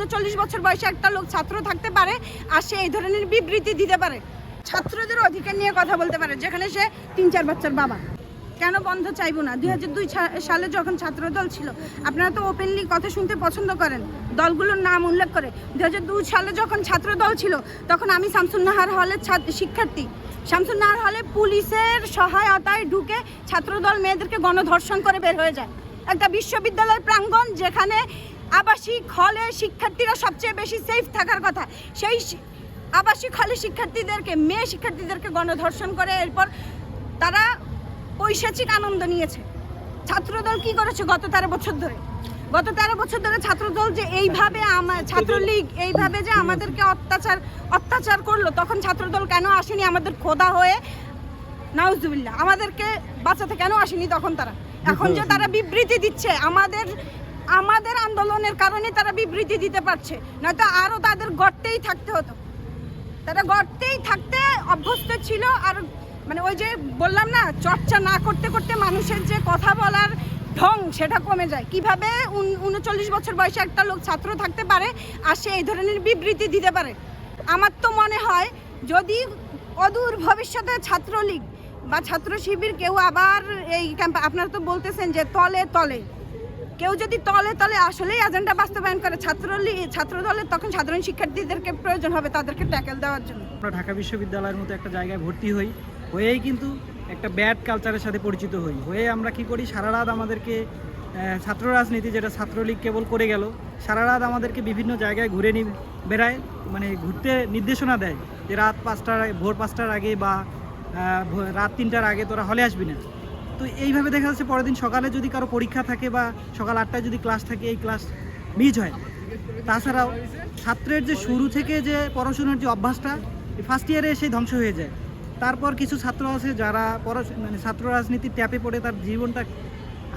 উনচল্লিশ বছর বয়সে একটা লোক ছাত্র থাকতে পারে আর সে এই ধরনের বিবৃতি দিতে পারে। ছাত্রদের অধিকার নিয়ে কথা বলতে পারে, যেখানে সে তিন চার বাচ্চার বাবা। কেন বন্ধ চাইব না? দুই হাজার দুই সালে যখন ছাত্রদল ছিল, আপনারা তো ওপেনলি কথা শুনতে পছন্দ করেন। দলগুলোর নাম উল্লেখ করে। দুই হাজার দুই সালে যখন ছাত্রদল ছিল, তখন আমি শামসুন্নাহার হলের ছাত্র শিক্ষার্থী। শামসুন্নাহার হলে পুলিশের সহায়তায় ঢুকে ছাত্রদল মেয়েদেরকে গণধর্ষণ করে বের হয়ে যায়। একটা বিশ্ববিদ্যালয়ের প্রাঙ্গণ যেখানে আবাসিক হলে শিক্ষার্থীরা সবচেয়ে বেশি সেফ থাকার কথা। সেই আবাসিক হলে শিক্ষার্থীদেরকে মেয়ে শিক্ষার্থীদেরকে গণধর্ষণ করে এরপর তারা পৈশাচিক আনন্দ নিয়েছে। ছাত্রদল কি করেছে গত তেরো বছর ধরে? গত তেরো বছর ধরে ছাত্রদল যে এইভাবে আমার ছাত্রলীগ এইভাবে যে আমাদেরকে অত্যাচার অত্যাচার করল তখন ছাত্রদল কেন আসেনি আমাদের খোদা হয়ে? নাউজুবিল্লাহ আমাদেরকে বাঁচাতে কেন আসেনি তখন তারা? এখন যে তারা বিবৃতি দিচ্ছে আমাদের আমাদের আন্দোলনের কারণে তারা বিবৃতি দিতে পারছে। নয়তো আরও তাদের গর্তেই থাকতে হতো। তারা গর্তেই থাকতে অভ্যস্ত ছিল আর মানে ওই যে বললাম না, চর্চা না করতে করতে মানুষের যে কথা বলার ঢং সেটা কমে যায়। কীভাবে উন- উনচল্লিশ বছর বয়সে একটা লোক ছাত্র থাকতে পারে আর সে এই ধরনের বিবৃতি দিতে পারে? আমার তো মনে হয় যদি অদূর ভবিষ্যতে ছাত্রলীগ বা ছাত্র শিবির কেউ আবার এই ক্যাম্পে আপনারা তো বলতেছেন যে তলে তলে কেউ যদি তলে তলে আসলেই এজেন্ডা বাস্তবায়ন করে ছাত্রলীগ ছাত্র দলের তখন সাধারণ শিক্ষার্থীদেরকে প্রয়োজন হবে তাদেরকে ট্যাকেল দেওয়ার জন্য। আমরা ঢাকা বিশ্ববিদ্যালয়ের মতো একটা জায়গায় ভর্তি হই, হয়েই কিন্তু একটা ব্যাড কালচারের সাথে পরিচিত হই। হয়ে আমরা কি করি? সারা রাত আমাদেরকে ছাত্র রাজনীতি যেটা ছাত্রলীগ কেবল করে গেল, সারা রাত আমাদেরকে বিভিন্ন জায়গায় ঘুরে নি, বেড়ায় মানে ঘুরতে নির্দেশনা দেয় যে রাত পাঁচটার ভোর পাঁচটার আগে বা রাত তিনটার আগে তোরা হলে আসবি না। তো এইভাবে দেখা যাচ্ছে পরের দিন সকালে যদি কারও পরীক্ষা থাকে বা সকাল আটটায় যদি ক্লাস থাকে, এই ক্লাস মিস হয়। তাছাড়াও ছাত্রের যে শুরু থেকে যে পড়াশোনার যে অভ্যাসটা ফার্স্ট ইয়ারে এসে ধ্বংস হয়ে যায়। তারপর কিছু ছাত্র আছে যারা পড়াশোনা মানে ছাত্র রাজনীতির ট্যাপে পড়ে, তার জীবনটা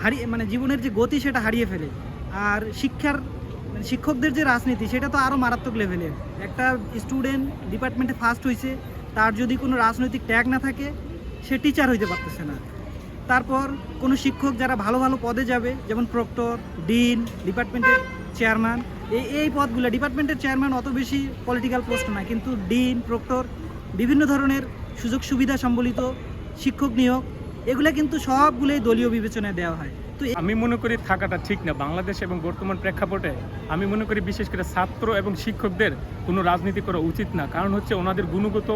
হারিয়ে মানে জীবনের যে গতি, সেটা হারিয়ে ফেলে। আর শিক্ষার মানে শিক্ষকদের যে রাজনীতি, সেটা তো আরও মারাত্মক লেভেলে একটা স্টুডেন্ট ডিপার্টমেন্টে ফার্স্ট হয়েছে তার যদি কোনো রাজনৈতিক ট্যাগ না থাকে, সে টিচার হইতে পারতেছে না। তারপর কোনো শিক্ষক যারা ভালো ভালো পদে যাবে, যেমন প্রক্টর, ডিন, ডিপার্টমেন্টের চেয়ারম্যান, এই এই পদগুলো, ডিপার্টমেন্টের চেয়ারম্যান অত বেশি পলিটিক্যাল পোস্ট না কিন্তু ডিন, প্রক্টর, বিভিন্ন ধরনের সুযোগ সুবিধা সম্বলিত শিক্ষক নিয়োগ, এগুলো কিন্তু সবগুলোই দলীয় বিবেচনায় দেওয়া হয়। আমি মনে করি থাকাটা ঠিক না। বাংলাদেশ এবং বর্তমান প্রেক্ষাপটে আমি মনে করি বিশেষ করে ছাত্র এবং শিক্ষকদের কোনো রাজনীতি করা উচিত না। কারণ হচ্ছে ওনাদের গুণগত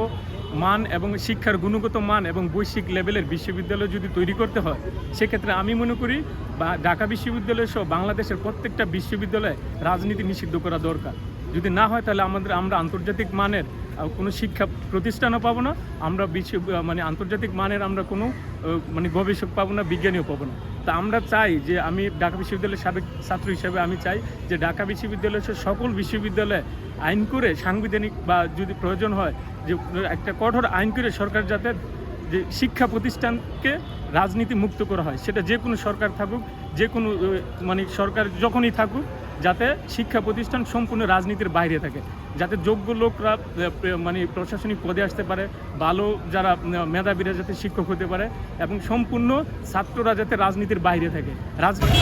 মান এবং শিক্ষার গুণগত মান এবং বৈশ্বিক লেভেলের বিশ্ববিদ্যালয় যদি তৈরি করতে হয়, সেক্ষেত্রে আমি মনে করি বা ঢাকা বিশ্ববিদ্যালয় সহ বাংলাদেশের প্রত্যেকটা বিশ্ববিদ্যালয়ে রাজনীতি নিষিদ্ধ করা দরকার। যদি না হয়, তাহলে আমাদের, আমরা আন্তর্জাতিক মানের কোনো শিক্ষা প্রতিষ্ঠানও পাবো না। আমরা বিশ্ব মানে আন্তর্জাতিক মানের আমরা কোনো মানে গবেষক পাবো না, বিজ্ঞানীও পাবো না। তা আমরা চাই যে আমি ঢাকা বিশ্ববিদ্যালয়ের সাবেক ছাত্র হিসেবে আমি চাই যে ঢাকা বিশ্ববিদ্যালয় সহ সকল বিশ্ববিদ্যালয়ে আইন করে সাংবিধানিক বা যদি প্রয়োজন হয়, যে একটা কঠোর আইন করে সরকার যাতে যে শিক্ষা প্রতিষ্ঠানকে রাজনীতি মুক্ত করা হয়। সেটা যে কোনো সরকার থাকুক, যে কোনো মানে সরকার যখনই থাকুক যাতে শিক্ষা প্রতিষ্ঠান সম্পূর্ণ রাজনীতির বাইরে থাকে, যাতে যোগ্য লোকরা মানে প্রশাসনিক পদে আসতে পারে, ভালো যারা মেধাবীরা যাতে শিক্ষক হতে পারে এবং সম্পূর্ণ ছাত্ররা যাতে রাজনীতির বাইরে থাকে। রাজনীতি